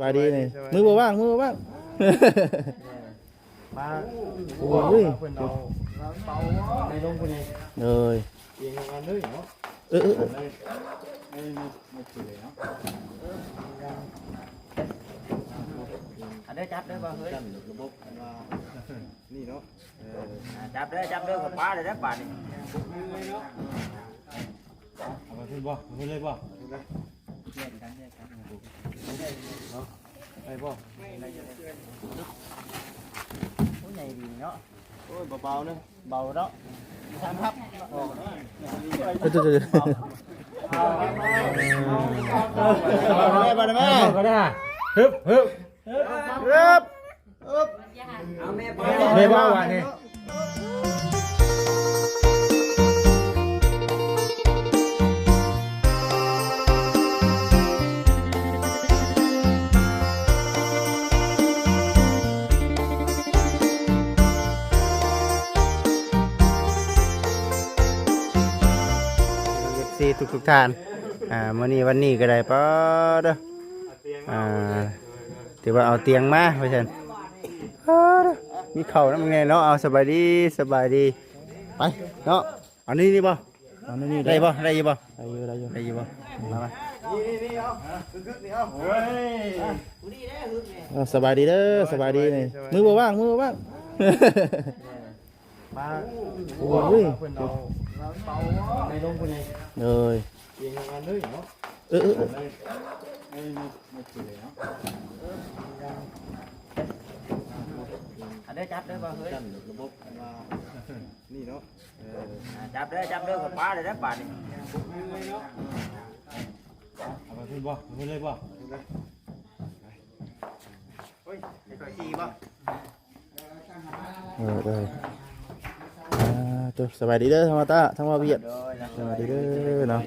บายดีนี่มือบ่ว่างมือบ่ว่างมาโอ้ยเพิ่นเอาเตาในลงคนนี้เลยเองงานเลยเนาะเออเออเออไม่ไม่ไม่เฉยเนาะอันเด้อจับเด้อบ่เฮ้ยจันระบบว่านี่เนาะเอออ่าจับเด้อจับเด้อกับป้าเด้อเด้อป่านนี้เอาไปขึ้นบ่ขึ้นเลยบ่ เรียนกันเรียนกันไปบ่โอ้ใหญ่ดีเนาะโอ้ยเบาๆเนาะเบาเนาะทางครับเออเดี๋ยวเดี๋ยวเดี๋ยวแม่มาแม่ก็ได้ฮึบฮึบครับเอาแม่ไปไม่ว่าวัน ทุกทุกๆท่านอ่ามื้อนี้วันนี้ก็ได้ปะเด้ออ่าถือว่าเอาเตียงมาเพราะฉะนั้นปะเด้อมีเข่าน้ำไงเนาะเอาสบายดีสบายดีไปเนาะเอานี่นี่บ่เอานี่นี่ได้บ่ได้อยี่บ่ได้อยู่ได้อยู่ได้อยู่บ่มามานี่นี่เอาคึกๆนี่เอาเฮ้ยเอาสบายดีเด้อสบายดีนี่มือบ่ว่างมือบ่ว่างมาโอ้ย เพิ่นเอาเตาในลงคนนี้เลยเองงานเลยเนาะ ตัวสบายดีเด้อธรรมตาธรรมเวียดโดยนะสบายดีเด้อเนาะ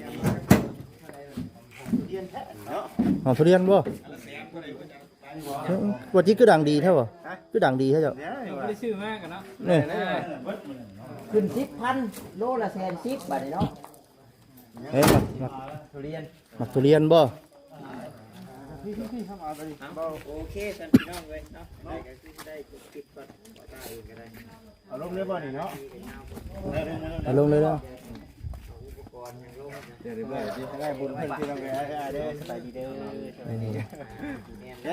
เรียนแท้เนาะเอาทุเรียนบ่เอ้ยว่าที่คือดังดีเท่าบ่คือดังดีเท่าเจ้าเนี่ยไม่ได้ชื่อมากกันเนาะนี่ขึ้นสิบพันโลละแสนสิบบาทนี่เนาะเฮ้ยมักมักทุเรียนมักทุเรียนบ่ พี่พี่พี่ทำเอาไปดิเอาโอเคสันพี่น้องเลยเนาะได้ก็คือได้ติดก่อนบ่ตาเองก็ได้เอาลงเลยบ่นี่เนาะเอาลงเลยเนาะเดี๋ยวเดี๋ยวเดี๋ยวได้บุญเพิ่นที่เราไปให้เด้อสบายดีเด้อสบายดีเด้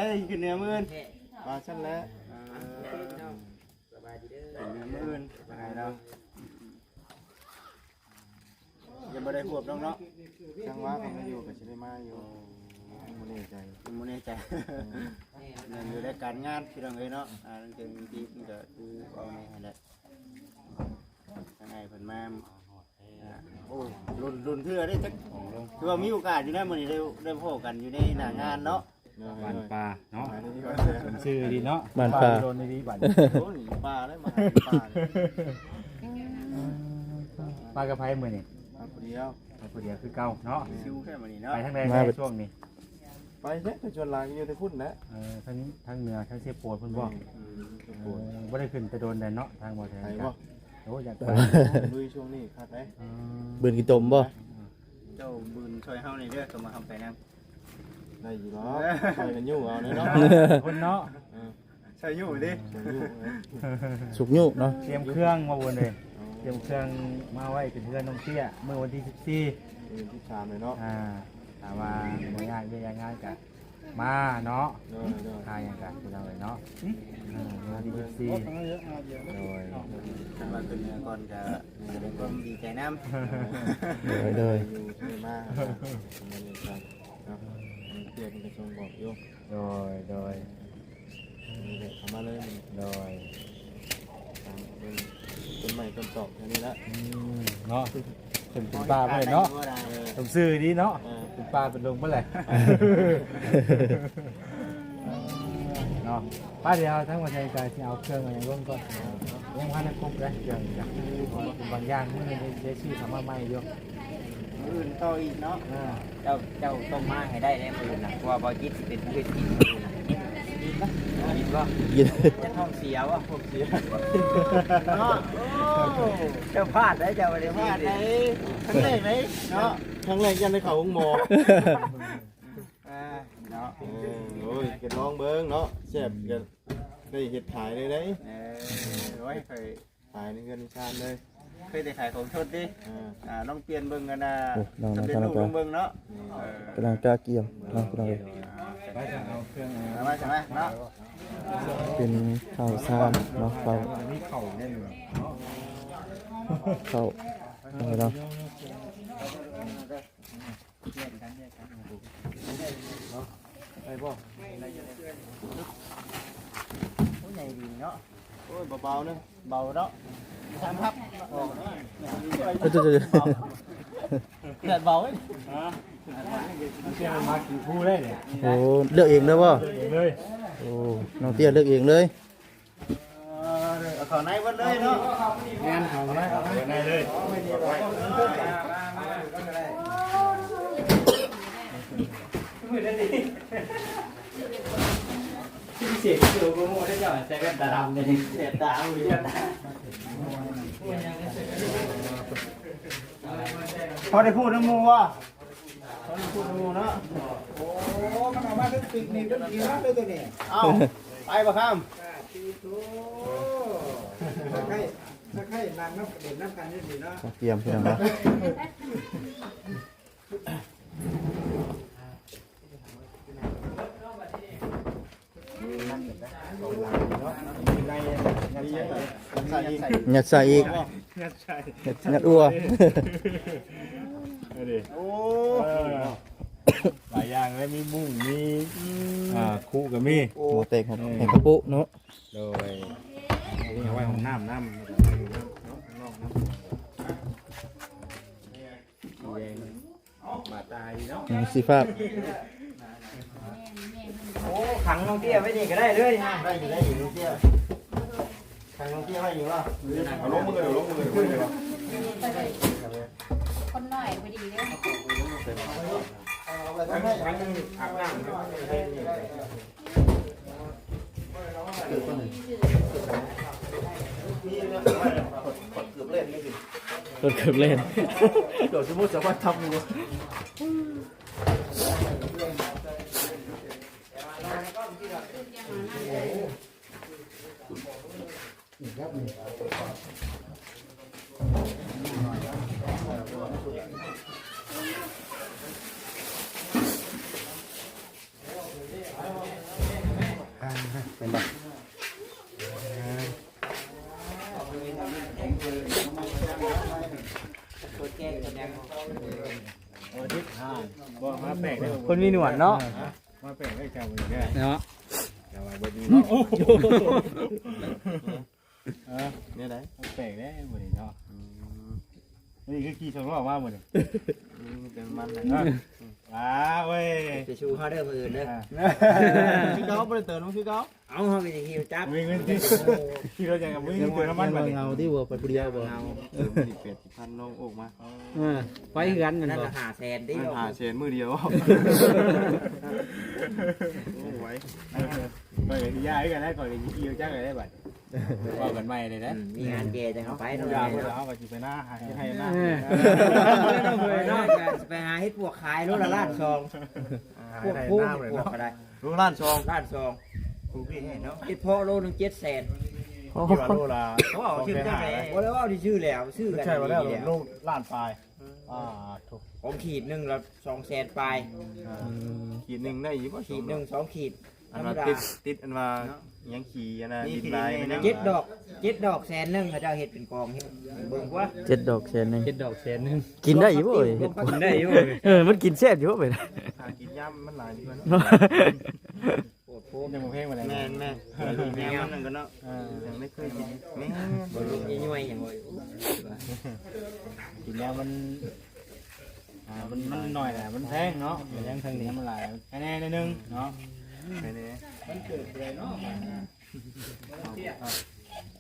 อขึ้นเหนือมื่นมาชั้นแล้วสบายดีเด้อขึ้นเหนือมื่นยังไงเนาะยังไม่ได้ควบน้องเนาะจังหวะผมมาอยู่กับชิได้มาอยู่ มุนใจมุนใจนั่นอยู่ในการงานที่เราเลยเนาะอ่านั่นคือที่มันก็คือเอาในนั่นแหละยังไงเพิ่นมาอ่าโอ้รุ่นรุ่นเทื่อได้จักคือว่ามีโอกาสอยู่นะมื้อนี้ได้ได้พบกันอยู่ในหน้างานเนาะบ้านปลาเนาะมาในนี้ก็ชื่อดีเนาะบ้านป่าโดนในดีบ้านโอ้ยปลาได้มาปลาเลยปลากระไพมือนี่มาคนเดียวไปคนเดียวคือเก่าเนาะซิวแค่มื้อนี้เนาะไปทางใดในช่วงนี้ ไปเด้ไปชวนลางอยู่แต่พุ่นนะเออทั้งทั้งเหนือทั้งเสียโปวดเพิ่นบอกอืมเออบ่ได้ขึ้นแต่โดนแดนเนาะทางบ่แทนไปกับ่นโอ้อยากไปลุยช่วงนี้คักไหมเออบืนกินตมบ่เจ้าบุญช่วยเฮาในเด้อก็มาทำไปนำได้อยู่เนาะช่วยกันอยู่เอาเนาะคนเนาะใช่อยู่ดิใช่อยู่สุกยุเนาะเตรียมเครื่องมาวนเลยเตรียมเครื่องมาไว้เป็นเพื่อนน้องเตี้ยเมื่อวันที่เออที่ชามเลยเนาะ 14อ่า ถามว่าบ่ยากเยอะยากง่ายกะมาเนาะเด้อเด้อทายอย่างกันพี่น้องเอ้ยเนาะอ่าวันที่14โดยคันว่าขึ้นเหนือก่อนก็แสดงความดีใจนำเลยเลยอยู่ช่วยมาครับมาเรียนกันเนาะเพื่อนกระทรวงบอกอยู่โดยโดยนี่แหละทำมาเลยมันโดยตามเป็นต้นใหม่ต้นตอกแค่นี้ละอืมเนาะ เป็นเป็นปลาเพื่อนเนาะเออผมซื้อดีเนาะเออเป็นปลาเป็นลงเมื่อไหร่เนาะป้าเดียวทั้งวันใจการที่เอาเครื่องอะไรร่วมก่อนยังพันธุ์ครบเลยเครื่องอย่างบางอย่างมันได้ชื่อคำว่าไม่เยอะอื่นต่ออีกเนาะอ่าเจ้าเจ้าต้มมาให้ได้ในมือนะเพราะว่าบอจิตสิเป็นผู้กินมือนะกินกินปะ กินปะกินจะท้องเสียวะพวกเสียเนาะเจ้าพลาดได้เจ้าไม่ได้พลาดได้ครั้งแรกไหมเนาะครั้งแรกยันในเขาหงหมออ่าเนาะโอ้ยก็ลองเบิ่งเนาะแซ่บก็ได้เฮ็ดขายเลยเด้เออโอ้ยเคยขายในเงินชาติเลยเคยได้ขายของชดดิอ่าลองเปลี่ยนเบิ่งกันนะลองเปลองนลองเบิ่งเนาะกำลังกล้าเกี่ยวเนาะพี่น้องเอ้ย ไปจะเอาเครื่องเอามใช่ไหมเนาะเป็นข้าวซามเนาะข้าวมีเข่าแน่นอนข้าวอะไรเนาะไปบ่โอ้ใหญ่ดีเนาะโอ้ยเบาๆนึงเบาเนาะสามพับเอ้ยเดี๋ยวเดี๋ยวเดี๋ยวเกิดเบาเอ้ย เตี้ยมากี่ผู้ได้เนี่ยโอ้เลือกเองเลยบ่เลยโอ้น้องเตี้ยเลือกเองเลยเอาเข้าในหมดเลยเนาะงานเอาได้เอาได้เลยเสียงเสือกูโม่ได้จ่อยใส่กันตาดำเลยเสียตาเอาเสียตาพอได้พูดน้ำมูวะ พอได้พูดน้ำมูเนาะโอ้มันเอามาเป็นปิกนิกเป็นกีฬาเลยตัวนี้เอาไปบ่ครับถ้าใครถ้าใครนางน้ำเด่นน้ำกันนี่ดีเนาะเตรียมพี่น้องเนะใส่ใส่ยัดใส่อีกงัดใช่ยัดยัดอัว เอาดิ โอ้ หลายอย่างเลยมีมุ้งมีอ่าคู่กับมีโอ้เตะครับแห่งกระปุเนาะโดยนี่เอาไว้ของน้ำน้ำมาตายเนาะอืมสีฟ้าโอ้ขังน้องเตี้ยไว้นี่ก็ได้เลยฮะได้อยู่ได้อยู่น้องเตี้ยขังน้องเตี้ยไว้อยู่วะเอาลงมือเดี๋ยวลงมือเดี๋ยวเดี๋ยวคนหน่อยพอดีเลย ขังขังอาบน้ำรถเกือบเล่นโดดสมมติสวัสดิ์ทำอยู่เป็นบ่ คนมีหนวดเนาะมาแปลกได้จังเลยเนี่ยเนาะแต่ว่าบ่ดีเนาะโอ้โหเออเนี่ยไหนแปลกได้บ่ดีเนาะนี่คือกี่สองรอบมาหมดเลยอืมเป็นมันเลย ว้าเว้ยจะชูเขาเด้อมืออื่นเด้อคือเขาบ่ได้เติมมันคือเขาเอาเขาไปจะหิวจับมีเงินที่ที่เราจะกับมึงเติมน้ำมันมาเลยเงาที่วัวไปเดียวบ่เติมสิบเป็ดสิบพันลงออกมาไปกันนั่นละหาแสนดิมันหาเชนมือเดียวโอ้ไหวไปกับที่ย่าด้วยกันได้ก่อนเลยกี่จ้างกันได้บัดว่ากันใหม่เลยนะมีงานเกจะเข้าไปทุเท่ากอไหย่างร่เราเอาไปไปหน้าหาให้หน้าไปหาเฮ็ดปวกขายรถละล้านซองพวกพุ่งพวกก็ได้รู้ล้านซองล้านซองผู้พี่เนาะเฮ็ดพอโลนึงเจ็ดแสนที่ว่าโลละเขาเอาชื่อจังไหนว่าแล้วว่าที่ชื่อแล้วชื่อกันใช่ว่าแล้วดีโลล้านปลายอ่าถูกผมขีดหนึ่งแล้วสองแสนปลายขีดหนึ่งได้ยี่ป่ะขีดหนึ่งสองขีดธ อัรนรมว่าดาติดติดอันว่ายังขี่อันน่ะดินลายมันยังเจ็ดดอกเจ็ดดอกแสนหนึ่งเขาเจ้าเฮ็ดเป็นกองเฮ็ดเบิ่งว่าเจ็ดดอกแสนหนึงเจ็ดดอกแสนหนึงกินได้อยู่บ่เอ้ยเฮ็ดกินได้อยู่เออมันกินแซ่บอยู่บ่เว้ยหากินย่ำมันหลายดีกว่าเนาะโอ้โหยังบ่เพลงมาเลยแม่นแม่นแม่มันนึงก็เนาะยังไม่เคยกินแม่นบ่ลุงย่อยๆอย่างบ่กินยามันอ่ามันมันหน่อยแหละมันแพงเนาะมันยังทางนี้มันหลายแน่ๆนิดนึงเนาะ ไปเลย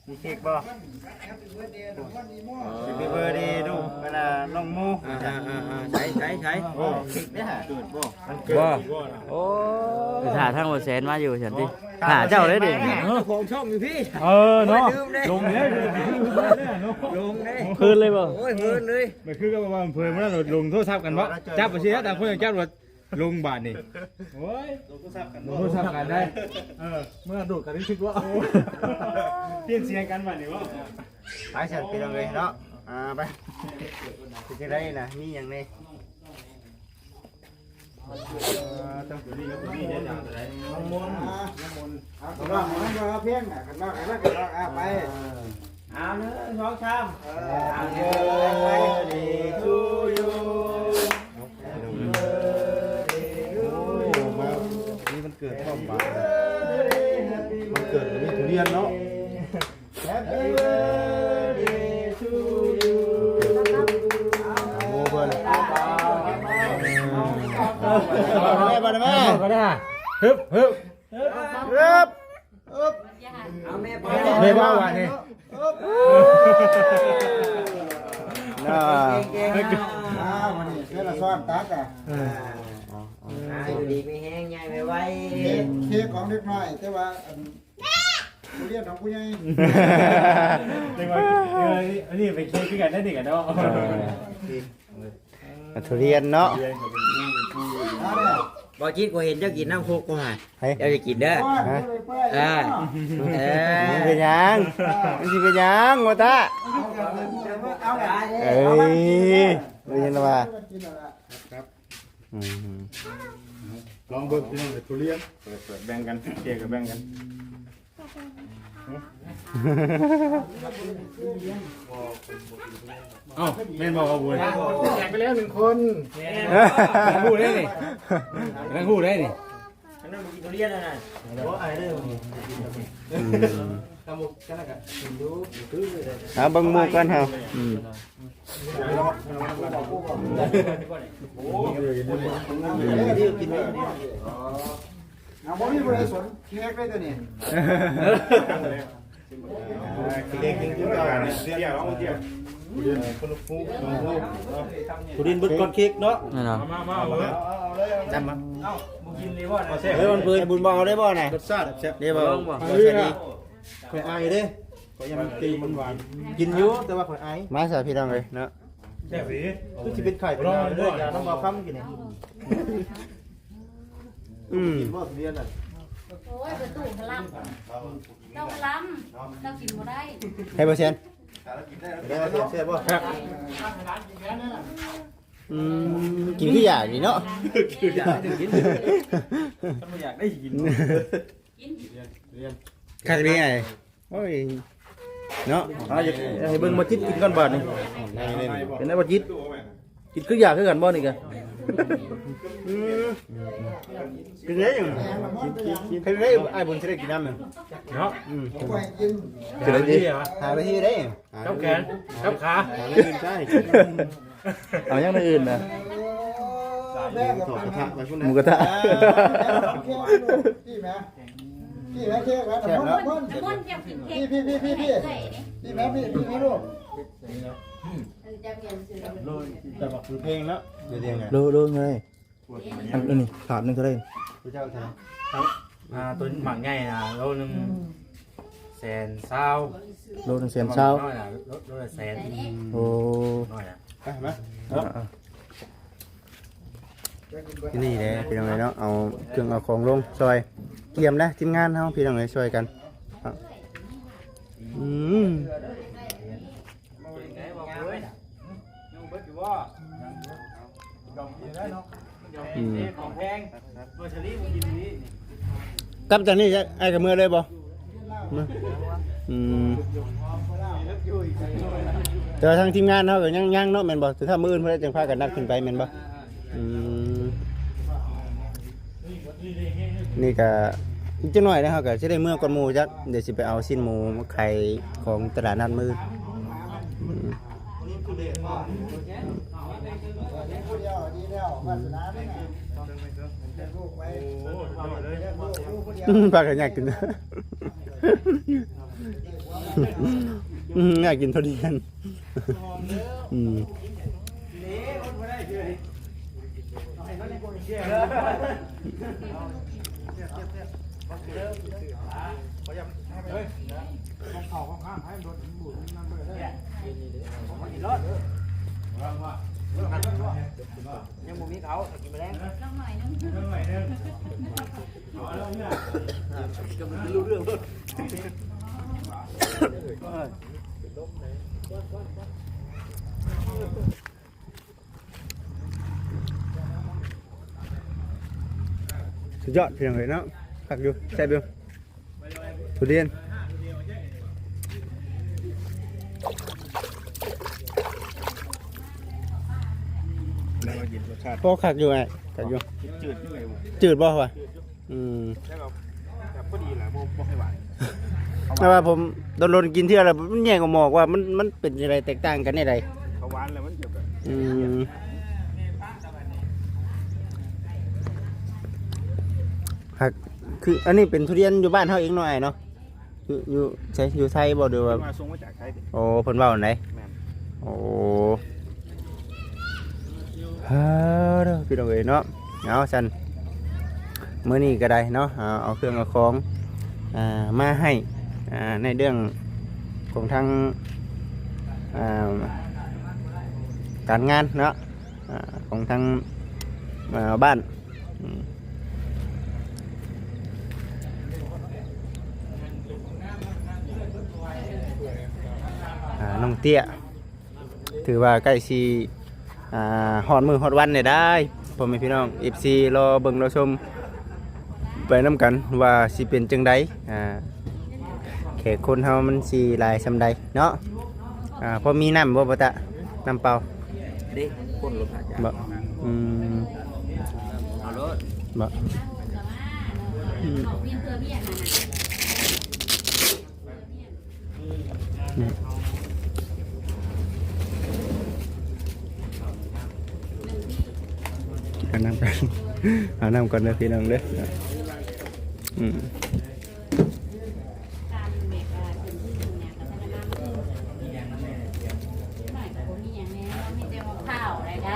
มีเค้กบ่สิบเบอร์ดีดูเวลาน้องมูอ่าๆๆใช้ใช้ใช้โอ้คลิกได้หาเกิดบ่บ่โอ้ถ่าทางบ่แสนมาอยู่ฉันติถ่าเจ้าเลยเด้เจ้าของช่องอยู่พี่ เออเนาะลืมเลยลงเลยเนาะลงเลยคืนเลยบ่โอ้ยเฮินเลยมันคือก็ว่าเพิ่นมันลงโทรศัพท์กันบ่จับไปสิแต่คนจับว่า ลุงบาทนี่โอ้ยลุงก็ซับกันลุงก็ซับกันได้เออเมื่อดูดกันที่ชิกว่าเปลี่ยนเสียงกันบาทนี่ว่าไปเสร็จพี่น้องเลยเนาะอ่าไปสิจะได้นะมีอย่างนี้ต้องเอาน้องเอาเพียงอะกันนอกกันนอกกันนอกอะไปเอาเนื้อสองชาม Happy birthday to you นี่ ยนเนาะ Happy birthday to you โมเบิร์นแม่บ้านแม่ก็ได้ฮึบฮึบครับเอาแม่ไปไม่บ้าวันนี้น่าอ้าววันนี้เพื่อนละซ้อนตักอะอยู่ดีไม่แห้งใหญ่ไม่ไหวเค้กเค้กของเล็กน้อยแต่ว่าอันทุ เรียกนของผู้ใหญ่เด็กว่าอันนี้ไปเค้กกันได้ดีกันเนาะทุเรียนเนาะบอจิตกูเห็นเจ้ากินน้ำโคกกูหาเฮ้ยเจ้าจะกินเด้อเออเออเป็นยังมันสิเป็นยังโมตาเอาไงเอ้ยได้ยินแล้วว่ากินอะไรอืมลองเบิ่งพี่น้งทุเรียนเปิดแบ่งกันเค้กกับแบ่งกัน เอ้าแม่นบอกเอาบุญแจกไปแล้วหนึ่งคนแบ่งหูได้นี่แบ่งหูได้นี่อันนั้นมึงกินทุเรียนแล้วนะอืมเอาเบังหมูกันเฮาอืม เอาบ่มีผู้ใดสนเค้กเลยตัวนี้เด็กๆกินกันเสียร้องเสียเรียนคนละคู่สองคู่ผู้ดินเบิดก้อนเค้กเนาะนั่นเนาะมามาเอาเลยจำมาเฮ้ยมันเพิ่นไอ้บุญบ่เอาได้บ่ไหนรสชาติแซ่บได้บ่ลองบ่บ่ใช่ดีข่อยอายเด้ข่อยยังมันตีมันหวานกินอยู่แต่ว่าข่อยอายมาสาพี่น้องเลยเนาะแซ่บสิคือสิเป็นไข่เป็นยาเด้อยาต้องบ่ค้ำกินนี่ อืม กินบ่ทุเรียนน่ะโอ้ยประตูพลัมเจ้าพลัมเจ้ากินบ่ได้ให้บ่เซียนได้เสียเสียบ่อืมกินคืออยากนี่เนาะคืออยากให้กินถ้าไม่อยากได้กินกินคักดีไงโอ้ยเนาะอ่าอยากให้เบิ่งมาจิตกินก่อนบาดนี่เป็นได้บ่จิตกินคืออยากคือกันบ่นี่กะอืม กินได้ยังกินได้ไอ้บุญสิได้กินน้ำมั้ยเนาะอืมไปกินจะได้ดีเหรอหาไปที่ได้กับแขนกับขาใช่เอาอย่างอื่นนะแม่กับกระทะไปพุ่นหมูกระทะพี่แม่พี่แม่เค้กแล้วแซ่บน้เนาะำมันน้ำมันจะกินเค้กพี่พี่พี่พี่ใส่นี่พี่แม่พี่พี่ลูก จะเปลี่ยนสื่อแต่บอกคือเพลงแล้วเดี๋ยวเรียงไงโลโลไงอันนี้ถาดนึงเท่าไหร่พระเจ้าใช่อ่าตัวหมักใหญ่นะโลนึงแสนเศร้าโลนึงแสนเช้าน้อยนะโลโลละแสนโอ้น้อยนะไปมาอ่าที่นี่เลยพี่น้องเลยเนาะเอาเครื่องเอาของลงซอยเตรียมนะทีมงานเฮาพี่น้องเลยช่วยกัน เอาอืมอืมของแพงตัวชลิมันกินนี้กลับจากนี้จะไอ้กับมือเลยบ่มาอืมแต่ว่าทางทีมงานเฮาก็ยังยังเนาะแม่นบ่แต่ถ้ามื้ออื่นเพิ่นจังพากันนัดขึ้นไปแม่นบ่อืมนี่ก็อีกจักหน่อยนะเฮาก็สิได้เมื่อก่อนหมู่จักเดี๋ยวสิไปเอาชิ้นหมูมาไข่ของตลาดนัดมื้ออืม ผู้เดียวดีแล้ววาสนาเนี่ยลูกไว้ลูกผู้เดียว อืม ปลาก็อยากกินอยากกินทุเรียนอืม ยังบ่มีเขากินแมลงลองหน่อยนึงสุดยอดเพียงเลยเนาะผักอยู่แซ่บอยู่ทุเรียน แล้วก็หยิบรสชาติพอขักอยู่ไงขักอยู่ จืดๆด้วยจืดบ่วะอืมแล้วก็แบบพอดีแหละบ่บ่ให้หวานแต่ว่าผมโดนโดนกินเที่ยวแล้วมันแย่งกับหมอกว่ามันมันเป็นอะไรแตกต่างกันในใดเขาหวานแล้วมันจะแบบอืมหักคืออันนี้เป็นทุเรียนอยู่บ้านเฮาเองหน่อยเนาะอยู่อยู่ใช่อยู่ไทยบ่เดี๋ยวว่ามาส่งมาจากไทยดิโอ้เพิ่นเว้าอันไหนแม่นโอ้ฮ่าเด้อ พี่น้องเอ้ยเนาะเอาซั่นมื้อนี้ก็ได้เนาะเอาเอาเครื่องเอาของอมาให้ในเรื่องของทางาการงานเนาะอของทางาบ้านน้องเตี้ยถือว่าใกล้สี อ่าหอดมือหอดวันเนี่ยได้พ่อแม่พี่น้องเอฟซีรอเบิ่งรอชม ไปน้ำกันว่าสิเป็นจังใดอ่าแขกคนเฮามันสีหลายซำใดเนาะอ่าพอมีน้ำบ่ปะตะน้ำเปล่าดิคนรถหาจ้าบ่อืมเอารถบ่ของเพียงเพื่อเพียงนะนะเอาน้ำกันเอาน้ำก่อนเด้อพี่น้องเด้ออืมการเมกาเป็นที่หนึ่งเนี่ยก็จะนำมาหน่อยกับผมมีอย่างนี้มีแต่มะพร้าวอะไรนะ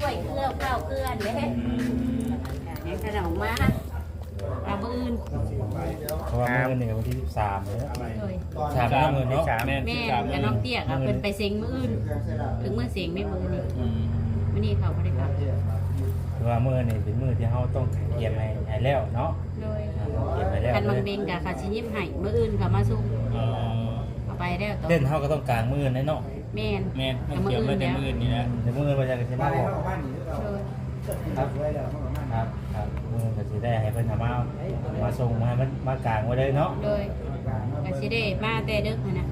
กล้วยเกลือข้าวเกลือเด้เนี่ยขนมมาอาบืนเพราะว่าเมื่อนี่วันที่13เนี่ยเลยสามห้าหมื่นเนาะแม่กับน้องเตี้ยก็เป็นไปเซ็งมืออื่น ถึงมือเสียงไม่มือนี่มื่อนี้เขาไม่ได้กลับ คือว่ามื่อนี่เป็นมื่อที่เฮาต้องเกียมให้ให้แล้วเนาะโดยอ่าเกียมให้แล้วกันบางเบงกับขาชิยิ้มให้มืออื่นเขามาสู้เอาไปแล้วต่อเต้นเฮาก็ต้องกลางมือแน่เนาะแม่น แม่นมันเกี่ยวมาแต่มื้อนี่แหละเดี๋ยวมือมันจะกระชิมาบอก โดยครับครับครับมือก็สิได้ให้เพิ่นทำมามาส่งมาให้มันมากลางไว้เลยเนาะโดยกาชิได้มาแต่ดึกนะนะ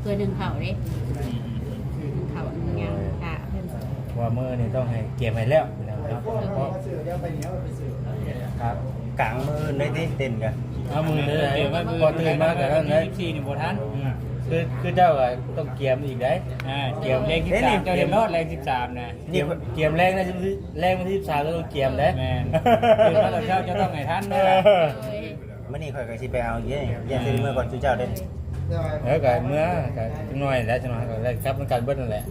เพื่อหนึ่งเข่าเด้หนึ่งเข่าหนึ่งยังค่ะเพิ่นว่ามือนี่ต้องให้เก็บให้แล้วนะ ครับเพราะครับกลางมือได้ที่เต้นกันเอามือเลยเดี๋ยวว่าพอตื่นมาก็นั่นเลย24นี่บ่ทันคือคือเจ้าก็ต้องเกียมอีกได้อ่าเกี่ยวเลข13เจ้าเรียนรอดเลข13นะเกียมเกียมแรงนะแรงวันที่13ก็ต้องเกียมเด้แม่นคือถ้าเราเจ้าจะต้องให้ทันนะโดยมื่อนี้ข่อยก็สิไปเอาเยอะแย่ซื้อเมื่อก่อนชูเจ้าเด้เออก็เมื่อก็จังหน่อยแล้วจังหน่อยก็ได้ครับมันการเบิ้ลนั่นแหละ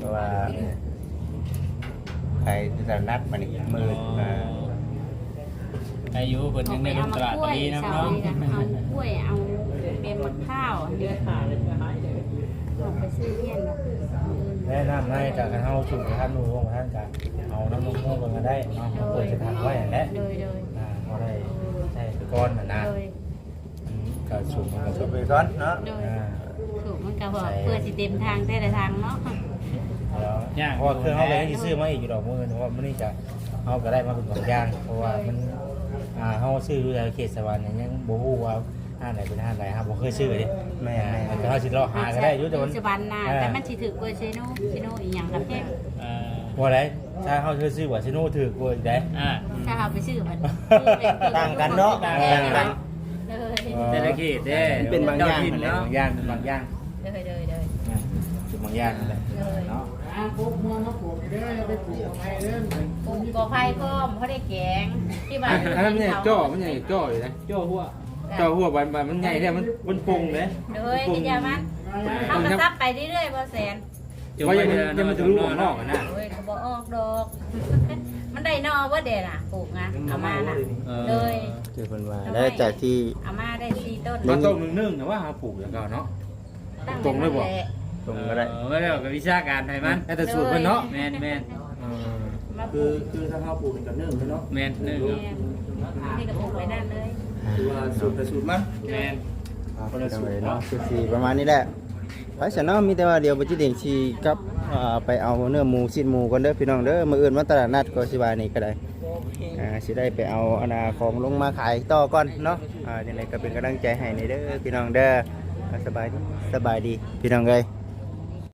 เพ ราะว่าใครจะนัดมานี่มืออ่าอายุเพิ่นยังได้ลงตลาดกล้วยดีนะเสาเนาะเลยนะเอากล้วยเอาเป็นมะข้าวเดือดขาดออกไปซื้อเพี้ยนมามื้ออื่นแนะนำให้จากการเฮาสู่ท่านรู้ว่าท่านจะเอาน้ำนมพวกมันก็ได้เนาะเปิดสถานไว้อย่างนี้โดยโดยอ่าเขาได้ใช้ก้อนน่ะนะโดยก็สูงมันก็จสูบงไปก่อนเนาะโดยอ่าถูกมันก็บอกเพื่อสิเต็มทางแต่ละทางเนาะ แล้วเพราะว่าเครื่องเขาก็ยังสิซื้อมาอีกอยู่ดอกมือเพราะว่ามันนี่จะเอาก็ได้มาเป็นบางอย่างเพราะว่ามันอ่าเขาซื้ออยู่ในเขตสวรรค์เนี่ยยังบ่ฮู้ว่าห้างไหนเป็นห้างไหนครับบ่เคยซื้อเลยแม่แม่แต่เขาสิรอหาก็ได้อยู่แต่มันปัจจุบันน่ะแต่มันสิถือกว่าเชโนเชโนอีหยังกับแท้อ่าว่าไรถ้าเขาซื้อซื้อว่าซิโน่ถือกว่าอีกได้อ่าถ้าเอาไปซื้อมันต่างกันเนาะต่างต่างกักันนเลยแต่ละเขตเด้เป็นบางอย่างเจ้ถิ่นบาเนาะงอย่างบางอย่างเลยเลยเลยเป็นบางอย่างนั่นแหละเลยเนาะปลูกกอไผ่ก็เขาได้แกงที่บ้านอันนั้นเนี่ยจ่อมันใหญ่จ่ออยู่นะจ่อหัวจ่อหัวใบใบมันใหญ่เนี่ยมันมันปงเลยเลยที่จะมันเขากระซับไปเรื่อยๆบ่แสนว่ายังยังมันจะรู้ของนอกอะนะโอ้ยเขาบอกออกดอกมันได้นอว่าเด่น่ะปลูกนะเอามาน่ะเลยเจอคนว่าแล้วจากที่เอามาได้สี่ต้นมาต้มนึ่งๆนะว่าหาปลูกอย่างเก่าเนาะตั้งตรงเลยบ่แหละ ตรงก็ได้เออไม่ได้กับวิชาการไทยมันแต่สูตรเพิ่นเนาะแมนแมนมาปคืลูอกคือถ้าเฮาปลูกนี่ก็เนิ่งเลยเนาะแมนหนึ่งแม่นี่ก็ปลูกไว้นั่นเลยคือว่าสูตรไปสูตรมันแมนคนละสูตรเนาะคือสีประมาณนี้แหละไปฉันเนาะมีแต่ว่าเดี๋ยวบ่จิเด้งชีกับอ่าไปเอาเนื้อหมูชิ้นหมูก่อนเด้อพี่น้องเด้อมื้ออื่นวันตลาดนัดก็สิว่านี่ก็ได้อ่าสิได้ไปเอาอนาของลงมาขายต่อก่อนเนาะอ่าจังไดก็เป็นกำลังใจให้ในเด้อพี่น้องเด้ออ่าสบายดีสบายดีพี่น้องเอ้ย